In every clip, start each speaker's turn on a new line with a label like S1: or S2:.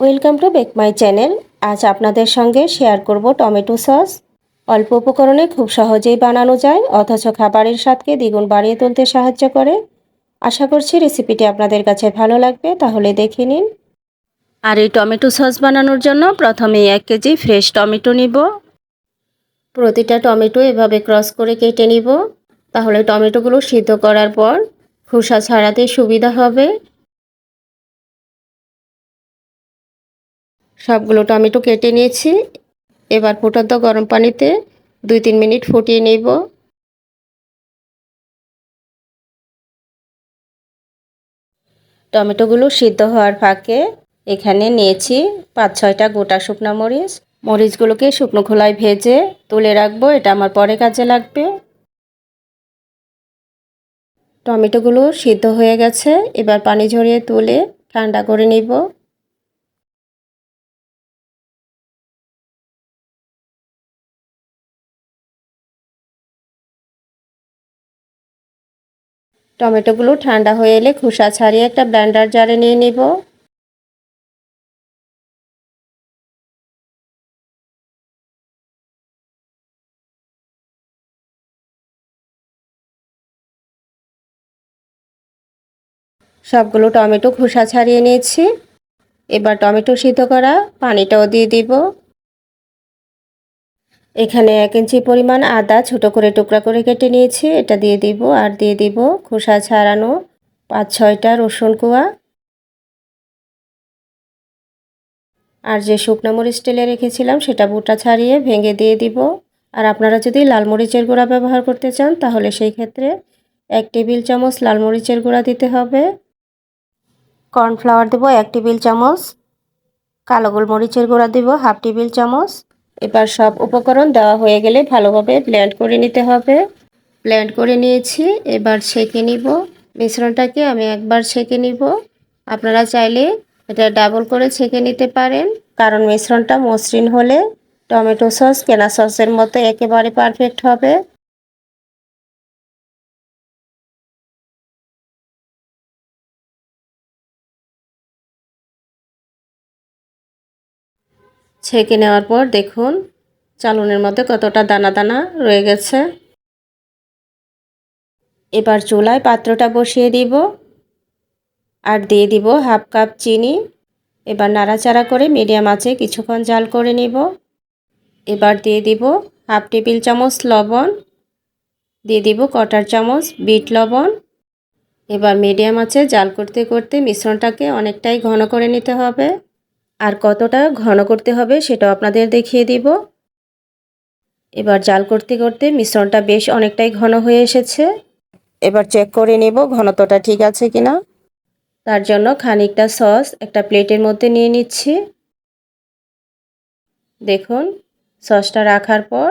S1: Welcome to back my channel আজ আপনাদের সঙ্গে শেয়ার করব টমেটো সস। অল্প উপকরণে খুব সহজেই বানানো যায়, অথচ খাবারের স্বাদকে দ্বিগুণ বাড়িয়ে তুলতে সাহায্য করে। আশা করছি রেসিপিটি আপনাদের কাছে ভালো লাগবে, তাহলে দেখে নিন। আর এই টমেটো সস বানানোর জন্য প্রথমেই এক কেজি ফ্রেশ টমেটো নিব। প্রতিটা টমেটো এভাবে ক্রস করে কেটে নিব। তাহলে টমেটোগুলো সিদ্ধ করার পর খোসা ছাড়াতে সুবিধা হবে। সবগুলো টমেটো কেটে নিয়েছি। এবার ফুটন্ত গরম পানিতে দুই তিন মিনিট ফুটিয়ে নেব। টমেটোগুলো সিদ্ধ হওয়ার ফাঁকে এখানে নিয়েছি পাঁচ ছয়টা গোটা শুকনো মরিচ। মরিচগুলোকে শুকনো খোলায় ভেজে তুলে রাখব, এটা আমার পরে কাজে লাগবে। টমেটোগুলো সিদ্ধ হয়ে গেছে, এবার পানি ঝরিয়ে তুলে ঠান্ডা করে নিব। টমেটোগুলো ঠান্ডা হয়ে এলে খোসা ছাড়িয়ে একটা ব্ল্যান্ডার জারে নিয়ে নিব। সবগুলো টমেটো খোসা ছাড়িয়ে নিয়েছি। এবার টমেটো সিদ্ধ করা পানিটাও দিয়ে দিব। এখানে এক ইঞ্চি পরিমাণ আদা ছোট করে টুকরা করে কেটে নিয়েছি। এটা দিয়ে দিব আর দিয়ে দিব খোসা ছাড়ানো পাঁচ ছয়টা রসুন কুয়া। আর যে শুকনো মরিচ তেলে রেখেছিলাম সেটা বুটা ছাড়িয়ে ভেঙে দিয়ে দিব। আর আপনারা যদি লাল মরিচের গুঁড়া ব্যবহার করতে চান, তাহলে সেই ক্ষেত্রে এক টেবিল চামচ লাল মরিচের গুঁড়া দিতে হবে। কর্নফ্লাওয়ার দেবো এক টেবিল চামচ। কালো গোলমরিচের গুঁড়া দেব হাফ টেবিল চামচ। এবার সব উপকরণ দেওয়া হয়ে গেলে ভালোভাবে ব্লেন্ড করে নিতে হবে। ব্লেন্ড করে নিয়েছি, এবার ছেঁকে নিব। মিশ্রণটাকে আমি একবার ছেঁকে নিব। আপনারা চাইলে এটা ডাবল করে ছেঁকে নিতে পারেন, কারণ মিশ্রণটা মসৃণ হলে টমেটো সস, কেনা সসের মতো একেবারে পারফেক্ট হবে। ছেঁকে নেওয়ার পর দেখুন, চালনের মধ্যে কতটা দানা দানা রয়ে গেছে। এবার চুলায় পাত্রটা বসিয়ে দিব আর দিয়ে দিব হাফ কাপ চিনি। এবার নাড়াচাড়া করে মিডিয়াম আঁচে কিছুক্ষণ জাল করে নিব। এবার দিয়ে দিব হাফ টেবিল চামচ লবণ। দিয়ে দিব কটার চামচ বিট লবণ। এবার মিডিয়াম আছে জাল করতে করতে মিশ্রণটাকে অনেকটাই ঘন করে নিতে হবে। আর কতটা ঘন করতে হবে সেটাও আপনাদের দেখিয়ে দিব। এবার জাল করতে করতে মিশ্রণটা বেশ অনেকটাই ঘন হয়ে এসেছে। এবার চেক করে নেব ঘনত্বটা ঠিক আছে কিনা। তার জন্য খানিকটা সস একটা প্লেটের মধ্যে নিয়ে নিচ্ছি। দেখুন, সসটা রাখার পর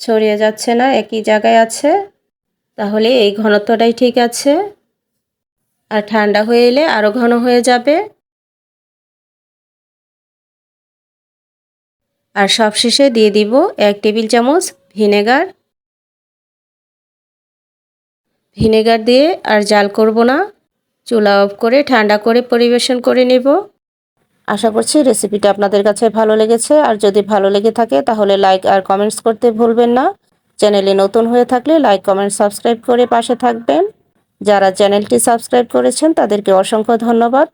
S1: ছড়িয়ে যাচ্ছে না, একই জায়গায় আছে। তাহলে এই ঘনত্বটাই ঠিক আছে। আর ঠান্ডা হয়ে এলে আরও ঘন হয়ে যাবে। আর সবশেষে দিয়ে দিব এক টেবিল চামচ ভিনেগার। ভিনেগার দিয়ে আর জাল করব না। চুলা অফ করে ঠান্ডা করে পরিবেশন করে নেব। আশা করছি রেসিপিটা আপনাদের কাছে ভালো লেগেছে। আর যদি ভালো লেগে থাকে তাহলে লাইক আর কমেন্টস করতে ভুলবেন না। চ্যানেলে নতুন হয়ে থাকলে লাইক, কমেন্ট, সাবস্ক্রাইব করে পাশে থাকবেন। যারা চ্যানেলটি সাবস্ক্রাইব করেছেন তাদেরকে অসংখ্য ধন্যবাদ।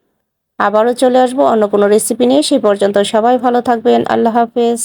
S1: আবারও চলে আসব অন্য কোনো রেসিপি নিয়ে। সেই পর্যন্ত সবাই ভালো থাকবেন। আল্লাহ হাফেজ।